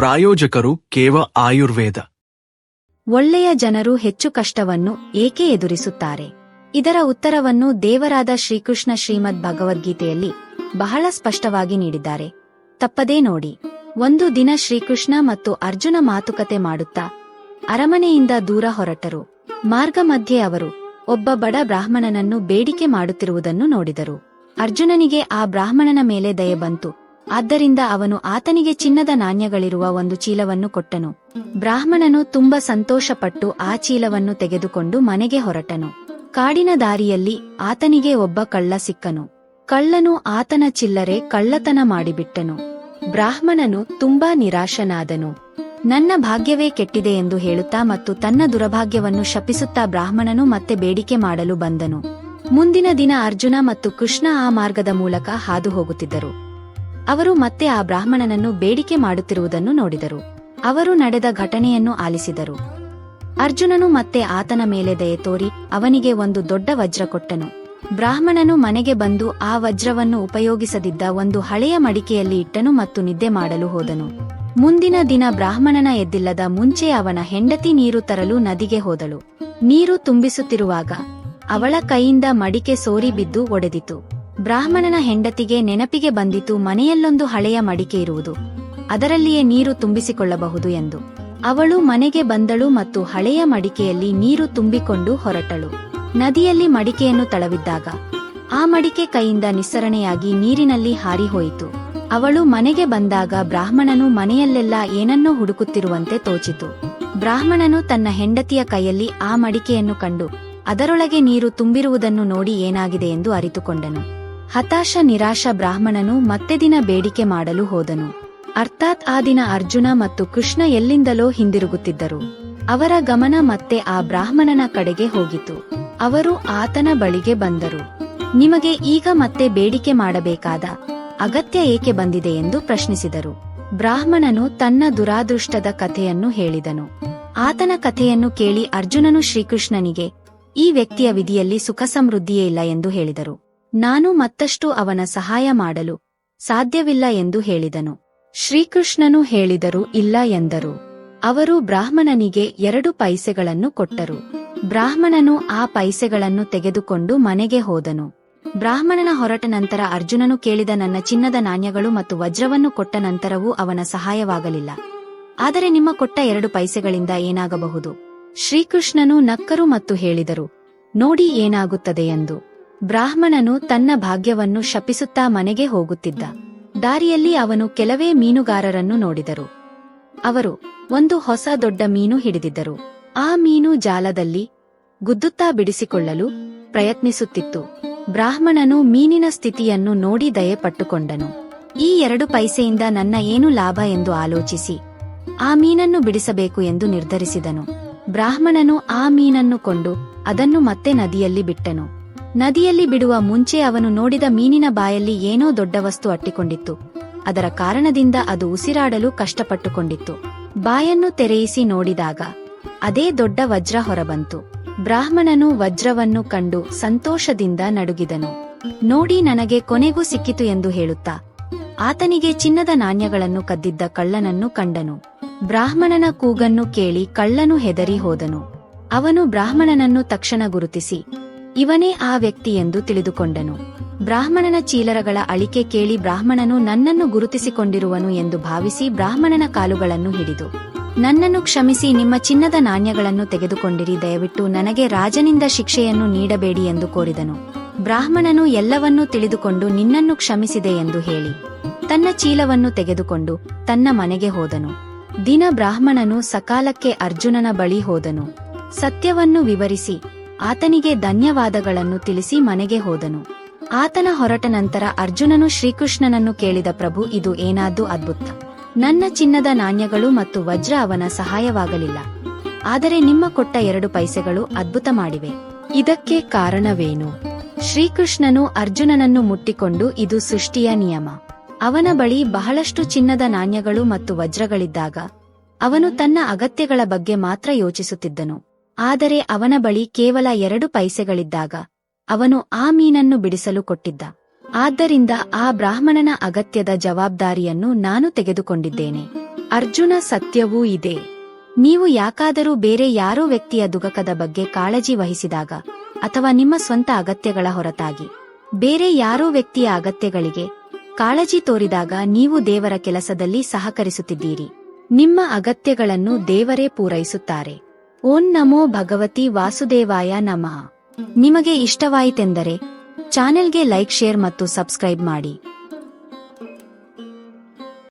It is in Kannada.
ಪ್ರಾಯೋಜಕರು ಕೇವ ಆಯುರ್ವೇದ. ಒಳ್ಳೆಯ ಜನರು ಹೆಚ್ಚು ಕಷ್ಟವನ್ನು ಏಕೆ ಎದುರಿಸುತ್ತಾರೆ? ಇದರ ಉತ್ತರವನ್ನು ದೇವರಾದ ಶ್ರೀಕೃಷ್ಣ ಶ್ರೀಮದ್ ಭಗವದ್ಗೀತೆಯಲ್ಲಿ ಬಹಳ ಸ್ಪಷ್ಟವಾಗಿ ನೀಡಿದ್ದಾರೆ. ತಪ್ಪದೇ ನೋಡಿ, ಒಂದು ದಿನ ಶ್ರೀಕೃಷ್ಣ ಮತ್ತು ಅರ್ಜುನ ಮಾತುಕತೆ ಮಾಡುತ್ತಾ ಅರಮನೆಯಿಂದ ದೂರ ಹೊರಟರು. ಮಾರ್ಗ ಮಧ್ಯೆ ಅವರು ಒಬ್ಬ ಬಡ ಬ್ರಾಹ್ಮಣನನ್ನು ಬೇಡಿಕೆ ಮಾಡುತ್ತಿರುವುದನ್ನು ನೋಡಿದರು. ಅರ್ಜುನನಿಗೆ ಆ ಬ್ರಾಹ್ಮಣನ ಮೇಲೆ ದಯೆ ಬಂತು. ಆದ್ದರಿಂದ ಅವನು ಆತನಿಗೆ ಚಿನ್ನದ ನಾಣ್ಯಗಳಿರುವ ಒಂದು ಚೀಲವನ್ನು ಕೊಟ್ಟನು. ಬ್ರಾಹ್ಮಣನು ತುಂಬ ಸಂತೋಷಪಟ್ಟು ಆ ಚೀಲವನ್ನು ತೆಗೆದುಕೊಂಡು ಮನೆಗೆ ಹೊರಟನು. ಕಾಡಿನ ದಾರಿಯಲ್ಲಿ ಆತನಿಗೆ ಒಬ್ಬ ಕಳ್ಳ ಸಿಕ್ಕನು. ಕಳ್ಳನು ಆತನ ಚಿಲ್ಲರೆ ಕಳ್ಳತನ ಮಾಡಿಬಿಟ್ಟನು. ಬ್ರಾಹ್ಮಣನು ತುಂಬಾ ನಿರಾಶನಾದನು. ನನ್ನ ಭಾಗ್ಯವೇ ಕೆಟ್ಟಿದೆ ಎಂದು ಹೇಳುತ್ತಾ ಮತ್ತು ತನ್ನ ದುರಭಾಗ್ಯವನ್ನು ಶಪಿಸುತ್ತಾ ಬ್ರಾಹ್ಮಣನು ಮತ್ತೆ ಬೇಡಿಕೆ ಮಾಡಲು ಬಂದನು. ಮುಂದಿನ ದಿನ ಅರ್ಜುನ ಮತ್ತು ಕೃಷ್ಣ ಆ ಮಾರ್ಗದ ಮೂಲಕ ಹಾದು ಹೋಗುತ್ತಿದ್ದರು. ಅವರು ಮತ್ತೆ ಆ ಬ್ರಾಹ್ಮಣನನ್ನು ಬೇಡಿಕೆ ಮಾಡುತ್ತಿರುವುದನ್ನು ನೋಡಿದರು. ಅವರು ನಡೆದ ಘಟನೆಯನ್ನು ಆಲಿಸಿದರು. ಅರ್ಜುನನು ಮತ್ತೆ ಆತನ ಮೇಲೆ ದಯೆ ತೋರಿ ಅವನಿಗೆ ಒಂದು ದೊಡ್ಡ ವಜ್ರ ಕೊಟ್ಟನು. ಬ್ರಾಹ್ಮಣನು ಮನೆಗೆ ಬಂದು ಆ ವಜ್ರವನ್ನು ಉಪಯೋಗಿಸದಿದ್ದ ಒಂದು ಹಳೆಯ ಮಡಿಕೆಯಲ್ಲಿ ಇಟ್ಟನು ಮತ್ತು ನಿದ್ದೆ ಮಾಡಲು ಹೋದನು. ಮುಂದಿನ ದಿನ ಬ್ರಾಹ್ಮಣನ ಎದ್ದಿಲ್ಲದ ಮುಂಚೆ ಅವನ ಹೆಂಡತಿ ನೀರು ತರಲು ನದಿಗೆ ಹೋದಳು. ನೀರು ತುಂಬಿಸುತ್ತಿರುವಾಗ ಅವಳ ಕೈಯಿಂದ ಮಡಿಕೆ ಸೋರಿ ಬಿದ್ದು ಒಡೆದಿತು. ಬ್ರಾಹ್ಮಣನ ಹೆಂಡತಿಗೆ ನೆನಪಿಗೆ ಬಂದಿತು ಮನೆಯಲ್ಲೊಂದು ಹಳೆಯ ಮಡಿಕೆ ಇರುವುದು. ಅದರಲ್ಲಿಯೇ ನೀರು ತುಂಬಿಸಿಕೊಳ್ಳಬಹುದು ಎಂದು. ಅವಳು ಮನೆಗೆ ಬಂದಳು ಮತ್ತು ಹಳೆಯ ಮಡಿಕೆಯಲ್ಲಿ ನೀರು ತುಂಬಿಕೊಂಡು ಹೊರಟಳು. ನದಿಯಲ್ಲಿ ಮಡಿಕೆಯನ್ನು ತಳವಿದ್ದಾಗ, ಆ ಮಡಿಕೆ ಕೈಯಿಂದ ನಿಸ್ಸರಣೆಯಾಗಿ ನೀರಿನಲ್ಲಿ ಹಾರಿಹೋಯಿತು ಅವಳು ಮನೆಗೆ ಬಂದಾಗ ಬ್ರಾಹ್ಮಣನು ಮನೆಯಲ್ಲೆಲ್ಲ ಏನನ್ನೋ ಹುಡುಕುತ್ತಿರುವಂತೆ ತೋಚಿತು. ಬ್ರಾಹ್ಮಣನು ತನ್ನ ಹೆಂಡತಿಯ ಕೈಯಲ್ಲಿ ಆ ಮಡಿಕೆಯನ್ನು ಕಂಡು, ಅದರೊಳಗೆ ನೀರು ತುಂಬಿರುವುದನ್ನು ನೋಡಿ ಏನಾಗಿದೆ ಎಂದು ಅರಿತುಕೊಂಡನು. ಹತಾಶ ನಿರಾಶ ಬ್ರಾಹ್ಮಣನು ಮತ್ತೆ ದಿನ ಬೇಡಿಕೆ ಮಾಡಲು ಹೋದನು. ಅರ್ಥಾತ್ ಆ ದಿನ ಅರ್ಜುನ ಮತ್ತು ಕೃಷ್ಣ ಎಲ್ಲಿಂದಲೋ ಹಿಂದಿರುಗುತ್ತಿದ್ದರು. ಅವರ ಗಮನ ಮತ್ತೆ ಆ ಬ್ರಾಹ್ಮಣನ ಕಡೆಗೆ ಹೋಗಿತು. ಅವರು ಆತನ ಬಳಿಗೆ ಬಂದರು. ನಿಮಗೆ ಈಗ ಮತ್ತೆ ಬೇಡಿಕೆ ಮಾಡಬೇಕಾದ ಅಗತ್ಯ ಏಕೆ ಬಂದಿದೆ ಎಂದು ಪ್ರಶ್ನಿಸಿದರು. ಬ್ರಾಹ್ಮಣನು ತನ್ನ ದುರಾದೃಷ್ಟದ ಕಥೆಯನ್ನು ಹೇಳಿದನು. ಆತನ ಕಥೆಯನ್ನು ಕೇಳಿ ಅರ್ಜುನನು ಶ್ರೀಕೃಷ್ಣನಿಗೆ, ಈ ವ್ಯಕ್ತಿಯ ವಿಧಿಯಲ್ಲಿ ಸುಖ ಸಮೃದ್ಧಿಯೇ ಇಲ್ಲ ಎಂದು ಹೇಳಿದರು. ನಾನು ಮತ್ತಷ್ಟು ಅವನ ಸಹಾಯ ಮಾಡಲು ಸಾಧ್ಯವಿಲ್ಲ ಎಂದು ಹೇಳಿದನು. ಶ್ರೀಕೃಷ್ಣನು ಹೇಳಿದರು ಇಲ್ಲ ಎಂದರು. ಅವರು ಬ್ರಾಹ್ಮಣನಿಗೆ ಎರಡು ಪೈಸೆಗಳನ್ನು ಕೊಟ್ಟರು. ಬ್ರಾಹ್ಮಣನು ಆ ಪೈಸೆಗಳನ್ನು ತೆಗೆದುಕೊಂಡು ಮನೆಗೆ ಹೋದನು. ಬ್ರಾಹ್ಮಣನ ಹೊರಟ ನಂತರ ಅರ್ಜುನನು ಕೇಳಿದ ನನ್ನ ಚಿನ್ನದ ನಾಣ್ಯಗಳು ಮತ್ತು ವಜ್ರವನ್ನು ಕೊಟ್ಟ ನಂತರವೂ ಅವನ ಸಹಾಯವಾಗಲಿಲ್ಲ. ಆದರೆ ನಿಮ್ಮ ಕೊಟ್ಟ ಎರಡು ಪೈಸೆಗಳಿಂದ ಏನಾಗಬಹುದು? ಶ್ರೀಕೃಷ್ಣನು ನಕ್ಕರು ಮತ್ತು ಹೇಳಿದರು, ನೋಡಿ ಏನಾಗುತ್ತದೆ ಎಂದು. ಬ್ರಾಹ್ಮಣನು ತನ್ನ ಭಾಗ್ಯವನ್ನು ಶಪಿಸುತ್ತಾ ಮನೆಗೆ ಹೋಗುತ್ತಿದ್ದ. ದಾರಿಯಲ್ಲಿ ಅವನು ಕೆಲವೇ ಮೀನುಗಾರರನ್ನು ನೋಡಿದರು. ಅವರು ಒಂದು ಹೊಸ ದೊಡ್ಡ ಮೀನು ಹಿಡಿದಿದ್ದರು. ಆ ಮೀನು ಜಾಲದಲ್ಲಿ ಗುದ್ದುತ್ತಾ ಬಿಡಿಸಿಕೊಳ್ಳಲು ಪ್ರಯತ್ನಿಸುತ್ತಿತ್ತು. ಬ್ರಾಹ್ಮಣನು ಮೀನಿನ ಸ್ಥಿತಿಯನ್ನು ನೋಡಿ ದಯೆ ಪಟ್ಟುಕೊಂಡನು ಈ ಎರಡು ಪೈಸೆಯಿಂದ ನನ್ನ ಏನು ಲಾಭ ಎಂದು ಆಲೋಚಿಸಿ. ಆ ಮೀನನ್ನು ಬಿಡಿಸಬೇಕು ಎಂದು ನಿರ್ಧರಿಸಿದನು. ಬ್ರಾಹ್ಮಣನು ಆ ಮೀನನ್ನು ಕೊಂಡು ಅದನ್ನು ಮತ್ತೆ ನದಿಯಲ್ಲಿ ಬಿಟ್ಟನು. ನದಿಯಲ್ಲಿ ಬಿಡುವ ಮುಂಚೆ ಅವನು ನೋಡಿದ ಮೀನಿನ ಬಾಯಲ್ಲಿ ಏನೋ ದೊಡ್ಡ ವಸ್ತು ಅಟ್ಟಿಕೊಂಡಿತ್ತು. ಅದರ ಕಾರಣದಿಂದ ಅದು ಉಸಿರಾಡಲು ಕಷ್ಟಪಟ್ಟುಕೊಂಡಿತ್ತು. ಬಾಯನ್ನು ತೆರೆಯಿಸಿ ನೋಡಿದಾಗ ಅದೇ ದೊಡ್ಡ ವಜ್ರ ಹೊರಬಂತು. ಬ್ರಾಹ್ಮಣನು ವಜ್ರವನ್ನು ಕಂಡು ಸಂತೋಷದಿಂದ ನಡುಗಿದನು. ನೋಡಿ ನನಗೆ ಕೊನೆಗೂ ಸಿಕ್ಕಿತು ಎಂದು ಹೇಳುತ್ತಾ, ಆತನಿಗೆ ಚಿನ್ನದ ನಾಣ್ಯಗಳನ್ನು ಕದ್ದಿದ್ದ ಕಳ್ಳನನ್ನು ಕಂಡನು. ಬ್ರಾಹ್ಮಣನ ಕೂಗನ್ನು ಕೇಳಿ ಕಳ್ಳನು ಹೆದರಿ ಹೋದನು. ಅವನು ಬ್ರಾಹ್ಮಣನನ್ನು ತಕ್ಷಣ ಗುರುತಿಸಿ ಇವನೇ ಆ ವ್ಯಕ್ತಿ ಎಂದು ತಿಳಿದುಕೊಂಡನು. ಬ್ರಾಹ್ಮಣನ ಚೀಲರಗಳ ಅಳಿಕೆ ಕೇಳಿ ಬ್ರಾಹ್ಮಣನು ನನ್ನನ್ನು ಗುರುತಿಸಿಕೊಂಡಿರುವನು ಎಂದು ಭಾವಿಸಿ ಬ್ರಾಹ್ಮಣನ ಕಾಲುಗಳನ್ನು ಹಿಡಿದು. ನನ್ನನ್ನು ಕ್ಷಮಿಸಿ, ನಿಮ್ಮ ಚಿನ್ನದ ನಾಣ್ಯಗಳನ್ನು ತೆಗೆದುಕೊಂಡಿರಿ, ದಯವಿಟ್ಟು ನನಗೆ ರಾಜನಿಂದ ಶಿಕ್ಷೆಯನ್ನು ನೀಡಬೇಡಿ ಎಂದು ಕೋರಿದನು. ಬ್ರಾಹ್ಮಣನು ಎಲ್ಲವನ್ನೂ ತಿಳಿದುಕೊಂಡು ನಿನ್ನನ್ನು ಕ್ಷಮಿಸಿದೆ ಎಂದು ಹೇಳಿ. ತನ್ನ ಚೀಲವನ್ನು ತೆಗೆದುಕೊಂಡು ತನ್ನ ಮನೆಗೆ ಹೋದನು. ದಿನ ಬ್ರಾಹ್ಮಣನು ಸಕಾಲಕ್ಕೆ ಅರ್ಜುನನ ಬಳಿ ಹೋದನು. ಸತ್ಯವನ್ನು ವಿವರಿಸಿ ಆತನಿಗೆ ಧನ್ಯವಾದಗಳನ್ನು ತಿಳಿಸಿ ಮನೆಗೆ ಹೋದನು. ಆತನ ಹೊರಟ ನಂತರ ಅರ್ಜುನನು ಶ್ರೀಕೃಷ್ಣನನ್ನು ಕೇಳಿದ ಪ್ರಭು, ಇದು ಏನಾದ್ದು ಅದ್ಭುತ. ನನ್ನ ಚಿನ್ನದ ನಾಣ್ಯಗಳು ಮತ್ತು ವಜ್ರ ಅವನ ಸಹಾಯವಾಗಲಿಲ್ಲ. ಆದರೆ ನಿಮ್ಮ ಕೊಟ್ಟ ಎರಡು ಪೈಸೆಗಳು ಅದ್ಭುತ ಮಾಡಿವೆ. ಇದಕ್ಕೆ ಕಾರಣವೇನು? ಶ್ರೀಕೃಷ್ಣನು ಅರ್ಜುನನನ್ನು ಮುಟ್ಟಿಕೊಂಡು, ಇದು ಸೃಷ್ಟಿಯ ನಿಯಮ. ಅವನ ಬಳಿ ಬಹಳಷ್ಟು ಚಿನ್ನದ ನಾಣ್ಯಗಳು ಮತ್ತು ವಜ್ರಗಳಿದ್ದಾಗ, ಅವನು ತನ್ನ ಅಗತ್ಯಗಳ ಬಗ್ಗೆ ಮಾತ್ರ ಯೋಚಿಸುತ್ತಿದ್ದನು. ಆದರೆ ಅವನ ಬಳಿ ಕೇವಲ ಎರಡು ಪೈಸೆಗಳಿದ್ದಾಗ ಅವನು ಆ ಮೀನನ್ನು ಬಿಡಿಸಲು ಕೊಟ್ಟಿದ್ದ. ಆದ್ದರಿಂದ ಆ ಬ್ರಾಹ್ಮಣನ ಅಗತ್ಯದ ಜವಾಬ್ದಾರಿಯನ್ನು ನಾನು ತೆಗೆದುಕೊಂಡಿದ್ದೇನೆ. ಅರ್ಜುನ, ಸತ್ಯವೂ ಇದೆ. ನೀವು ಯಾಕಾದರೂ ಬೇರೆ ಯಾರೋ ವ್ಯಕ್ತಿಯ ದುಗಕದ ಬಗ್ಗೆ ಕಾಳಜಿ ವಹಿಸಿದಾಗ ಅಥವಾ ನಿಮ್ಮ ಸ್ವಂತ ಅಗತ್ಯಗಳ ಹೊರತಾಗಿ ಬೇರೆ ಯಾರೋ ವ್ಯಕ್ತಿಯ ಅಗತ್ಯಗಳಿಗೆ ಕಾಳಜಿ ತೋರಿದಾಗ ನೀವು ದೇವರ ಕೆಲಸದಲ್ಲಿ ಸಹಕರಿಸುತ್ತಿದ್ದೀರಿ. ನಿಮ್ಮ ಅಗತ್ಯಗಳನ್ನು ದೇವರೇ ಪೂರೈಸುತ್ತಾರೆ. ಓಂ ನಮೋ ಭಗವತಿ ವಾಸುದೇವಾಯ ನಮಃ. ನಿಮಗೆ ಇಷ್ಟವಾಯಿತೆಂದರೆ ಚಾನೆಲ್ಗೆ ಲೈಕ್ ಶೇರ್ ಮತ್ತು ಸಬ್ಸ್ಕ್ರೈಬ್ ಮಾಡಿ.